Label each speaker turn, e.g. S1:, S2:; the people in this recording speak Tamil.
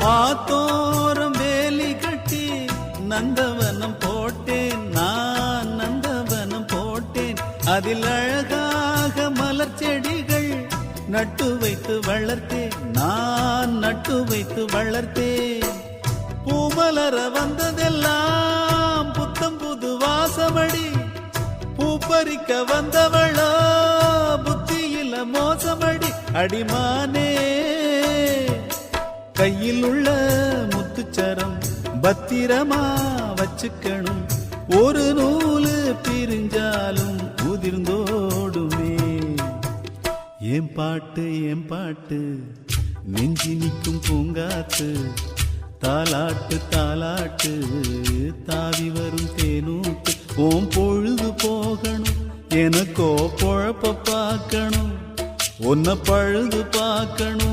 S1: ஆத்தோரம் வேலி கட்டி நந்தவனம் போட்டேன். நான் நந்தவனம் போட்டேன். அதில் அழகாக மலர் செடிகள் நட்டு வைத்து வளர்த்தேன். நான் நட்டு வைத்து வளர்த்தேன். பூமலர வந்ததெல்லாம் புத்தம் புது வாசமடி. பூப்பறிக்க வந்தவளோ புத்தியில மோசமடி. அடிமானே கையில் உள்ள முத்துச்சரம் பத்திரமா வச்சுக்கணும். ஒரு நூலு பிரிஞ்சாலும் உதிர்ந்தோடுமே. என் பாட்டு என் பாட்டு நெஞ்சி நிற்கும் பூங்காத்து தாலாட்டு தாலாட்டு தாவி வரும் தேனூட்டு. ஓம் பொழுது போகணும் எனக்கோ பொழப்ப பார்க்கணும். ஒன்ன பழுது பார்க்கணும்